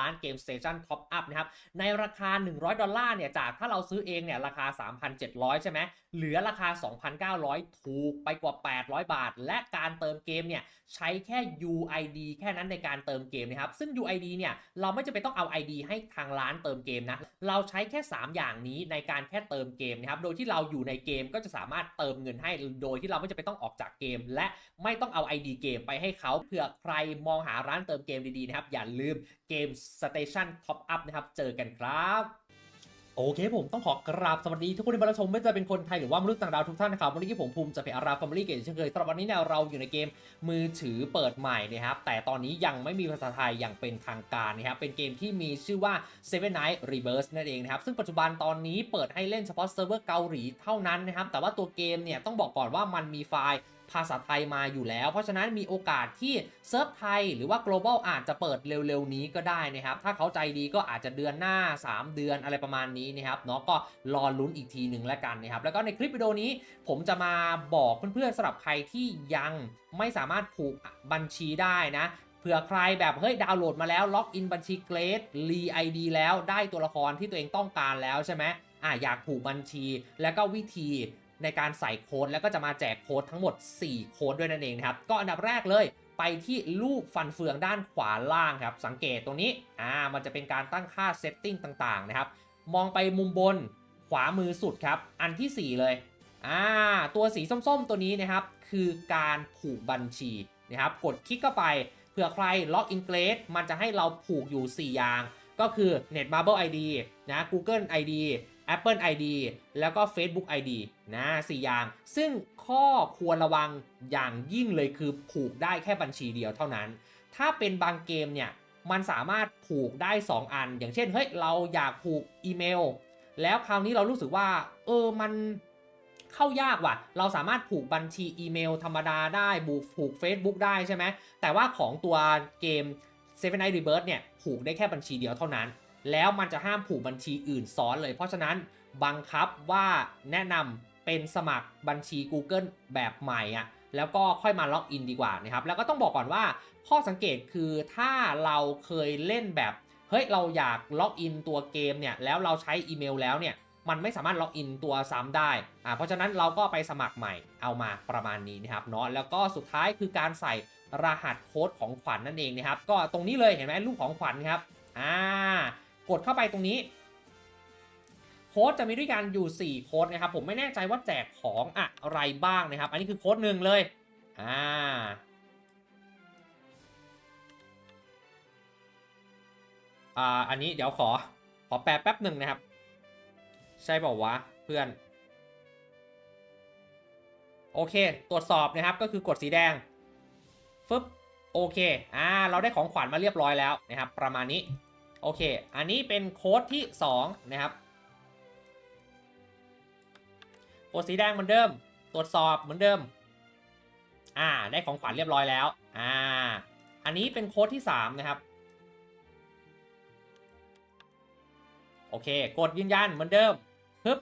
านเกม Station Top Up นะครับ ในราคา 100 ดอลลาร์เนี่ย จากถ้าเราซื้อเองเนี่ย ราคา 3,700 ใช่ไหม เหลือราคา 2,900 ถูกไปกว่า 800 บาท และการเติมเกมเนี่ย ใช้แค่ UID แค่นั้นในการเติมเกมนะครับ ซึ่ง UID เนี่ย เราไม่จำเป็นต้องเอา ID ให้ทางร้านเติมเกมนะ เราใช้แค่ 3 อย่างนี้ในการแค่เติมเกมนะครับ โดยที่เราอยู่ในเกมก็จะสามารถเติมเงินให้โดยที่เราไม่จำเป็นต้องออกจากเกม และไม่ต้องเอา ID เกมไปให้เขาเผื่อใครมองหาร้านเติมเกมดีๆนะครับ อย่าลืม เกม Station Top Up นะครับ เจอกันครับโอเคผมต้องขอกราบสวัสดีทุกคนที่มารับชมไม่ว่าจะเป็นคนไทยหรือว่ามนุษย์ต่างดาวทุกท่านนะครับวันนี้ผมภูมิจะเป็นอาราฟามิลี่เกตเช่นเคยสำหรับวันนี้เนี่ยเราอยู่ในเกมมือถือเปิดใหม่นะครับแต่ตอนนี้ยังไม่มีภาษาไทยอย่างเป็นทางการนะครับเป็นเกมที่มีชื่อว่า Seven Night Reverse นั่นเองนะครับซึ่งปัจจุบันตอนนี้เปิดให้เล่นเฉพาะเซิร์ฟเวอร์เกาหลีเท่านั้นนะครับแต่ว่าตัวเกมเนี่ยต้องบอกก่อนว่ามันมีไฟล์ ภาษาไทยมาอยู่แล้ว เพราะฉะนั้นมีโอกาสที่เซิร์ฟไทยหรือว่า global อาจจะเปิดเร็วๆนี้ก็ได้นะครับ ถ้าเขาใจดีก็อาจจะเดือนหน้า 3 เดือนอะไรประมาณนี้นะครับเนาะก็รอลุ้นอีกทีหนึ่งแล้วกันนะครับ แล้วก็ในคลิปวิดีโอนี้ผมจะมาบอกเพื่อนๆสำหรับใครที่ยังไม่สามารถผูกบัญชีได้นะเผื่อใครแบบเฮ้ยดาวน์โหลดมาแล้วล็อกอินบัญชีเกรดรีไอดีแล้วได้ตัวละครที่ตัวเองต้องการแล้วใช่ไหมอะอยากผูกบัญชีแล้วก็วิธี ในการใส่โค้ดแล้วก็จะมาแจกโค้ดทั้งหมด 4 โค้ดด้วยนั่นเองนะครับ ก็อันดับแรกเลยไปที่รูปฟันเฟืองด้านขวาล่างครับ สังเกตตรงนี้อ่ามันจะเป็นการตั้งค่าเซตติ้งต่างๆนะครับ มองไปมุมบนขวามือสุดครับ อันทีสี่4 เลยอ่าตัวสีส้มๆตัวนี้นะครับ คือการผูกบัญชีนะครับ กดคลิกเข้าไปเผื่อใครล็อกอินเกรดมันจะให้เราผูกอยู่ 4 อย่าง ก็คือ Netmarble ID นะ Google ID Apple ID แล้วก็ Facebook ID นะสอย่าง ซึ่งข้อควรระวังอย่างยิ่งเลยคือผูกได้แค่บัญชีเดียวเท่านั้น ถ้าเป็นบางเกมเนี่ยมันสามารถผูกได้ 2 อัน อย่างเช่นเฮ้ยเราอยากผูกอีเมล แล้วคราวนี้เรารู้สึกว่า เออมันเข้ายากว่ะ เราสามารถผูกบัญชีอีเมลธรรมดาได้บูผูก Facebook ได้ใช่ไหมแต่ว่าของตัวเกม Seven Night Rebirth เนี่ย ผูกได้แค่บัญชีเดียวเท่านั้น แล้วมันจะห้ามผูกบัญชีอื่นซ้อนเลย เพราะฉะนั้นบังคับว่าแนะนำเป็นสมัครบัญชี Google แบบใหม่อะแล้วก็ค่อยมาล็อกอินดีกว่านะครับ แล้วก็ต้องบอกก่อนว่าข้อสังเกตคือถ้าเราเคยเล่นแบบ เฮ้ย เราอยากล็อกอินตัวเกมเนี่ย แล้วเราใช้อีเมลแล้วเนี่ย มันไม่สามารถล็อกอินตัวซ้ำได้ อ่า เพราะฉะนั้นเราก็ไปสมัครใหม่เอามาประมาณนี้นะครับเนาะ แล้วก็สุดท้ายคือการใส่รหัสโค้ดของขวัญนนั่นเองนะครับ ก็ตรงนี้เลยเห็นไหมรูปของขวัญครับ อ่า กดเข้าไปตรงนี้ โค้ดจะมีด้วยกันอยู่ 4 โค้ดนะครับ ผมไม่แน่ใจว่าแจกของอะไรบ้างนะครับ อันนี้คือโค้ดหนึ่งเลยอ่าอ่าอันนี้เดี๋ยวขอขอแปลแป๊บหนึ่งนะครับ ใช่บอกว่าเพื่อน โอเค ตรวจสอบนะครับก็คือกดสีแดงฟึบโอเค อ่า เราได้ของขวัญมาเรียบร้อยแล้วนะครับ ประมาณนี้ โอเค อันนี้เป็นโค้ดที่ 2 นะครับกดสีแดงเหมือนเดิม ตรวจสอบเหมือนเดิม อ่า ได้ของขวัญเรียบร้อยแล้ว อ่า อันนี้เป็นโค้ดที่ 3 นะครับ โอเค กดยืนยันเหมือนเดิมปึ๊บ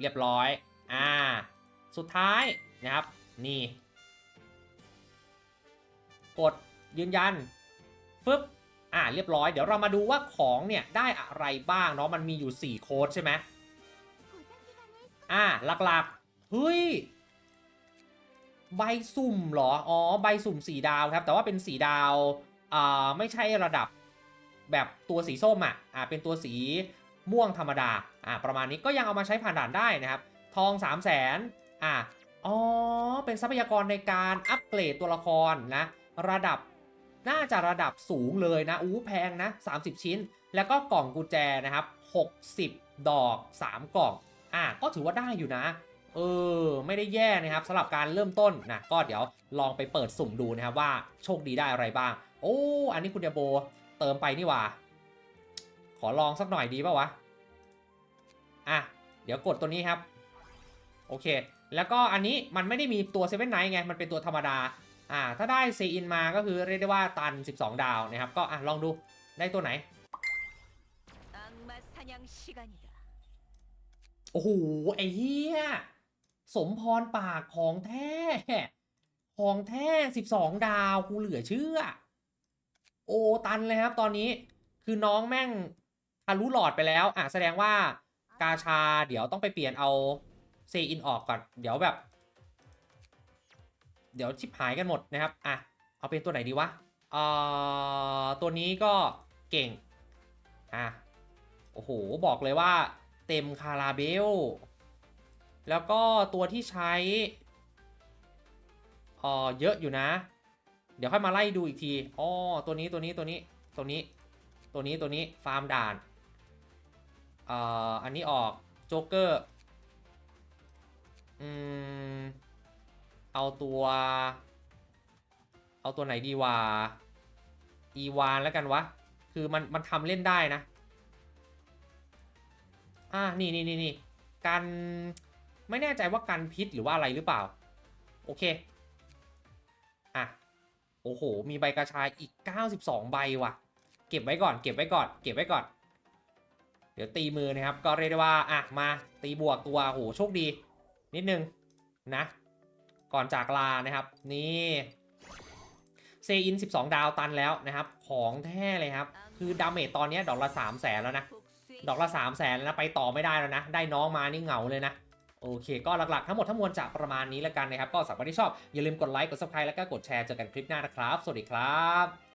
เรียบร้อย อ่า สุดท้ายนะครับ นี่ กดยืนยันฟึบ อ่าเรียบร้อยเดี๋ยวเรามาดูว่าของเนี่ยได้อะไรบ้างเนาะมันมีอยู่ 4 โค้ดใช่ไหมอ่าหลักๆเฮ้ยใบสุ่มเหรอ อ๋อ ใบสุ่ม4ดาวครับ แต่ว่าเป็น4ดาวอ่าไม่ใช่ระดับแบบตัวสีส้มอะ อ่า เป็นตัวสีม่วงธรรมดา อ่า ประมาณนี้ก็ยังเอามาใช้ผ่านด่านได้นะครับ ทอง 3 0 0 0 0นอ่า อ๋อ เป็นทรัพยากรในการอัปเกรดตัวละครนะ ระดับ น่าจะระดับสูงเลยนะอู้แพงนะ 30 ชิ้น แล้วก็กล่องกุญแจนะครับ 60 ดอก 3 กล่อง อะก็ถือว่าได้อยู่นะ เออ ไม่ได้แย่นะครับสำหรับการเริ่มต้นนะก็เดี๋ยวลองไปเปิดสุ่มดูนะครับว่าโชคดีได้อะไรบ้าง โอ้อันนี้คุณเดโบเติมไปนี่ว่า ขอลองสักหน่อยดีป่าวะ อะ เดี๋ยวกดตัวนี้ครับ โอเค แล้วก็อันนี้มันไม่ได้มีตัวเซเว่นไนท์ไง มันเป็นตัวธรรมดา อ่าถ้าได้ซีอินมาก็คือเรียกได้ว่าตัน 12 ดาวนะครับ ก็อะลองดูได้ตัวไหน โอ้โห ไอ้เหี้ย สมพรปากของแท้ ของแท้ 12 ดาวกูเหลือเชื่อ โอตันเลยครับตอนนี้คือน้องแม่งทะลุหลอดไปแล้ว อะแสดงว่ากาชาเดี๋ยวต้องไปเปลี่ยนเอาซีอินออกก่อน เดี๋ยวแบบ เดี๋ยวชิบหายกันหมดนะครับ อะ เอาเป็นตัวไหนดีวะเอ่อตัวนี้ก็เก่ง อะ โอ้โห บอกเลยว่าเต็มคาราเบล แล้วก็ตัวที่ใช้อ่อเยอะอยู่นะ เดี๋ยวค่อยมาไล่ดูอีกที อ๋อ ตัวนี้ตัวนี้ตัวนี้ตัวนี้ ตัวนี้ตัวนี้ฟาร์มด่านอ่ออันนี้ออกโจ๊กเกอร์ อืม เอาตัว เอาตัวไหนดีวะอีวานแล้วกันวะ คือมันมันทำเล่นได้นะ อ่า นี่นี่นี่นี่กันไม่แน่ใจว่ากันพิษหรือว่าอะไรหรือเปล่า โอเค อะ โอ้โห มีใบกระชายอีก 92 ใบว่ะ เก็บไว้ก่อน เก็บไว้ก่อน เก็บไว้ก่อน เดี๋ยวตีมือนะครับ ก็เรียกได้ว่า อะ มา ตีบวกตัวโอ้โหโชคดี นิดนึงนะ ก่อนจากลานะครับ นี่เซอิน 12 ดาวตันแล้วนะครับ ของแท้เลยครับ คือดาเมจตอนนี้ดอกละ3 0 0แสนแล้วนะ ดอกละ3 0 0แสนแล้วนะไปต่อไม่ได้แล้วนะ ได้น้องมานี่เหงาเลยนะโอเค ก็หลักๆ ทั้งหมดทั้งมวลจะประมาณนี้แล้วกันนะครับ ก็สำหรับที่ชอบ อย่าลืมกดไลค์ กดซับสไครต์แล้วก็กดแชร์ เจอกันคลิปหน้านะครับ สวัสดีครับ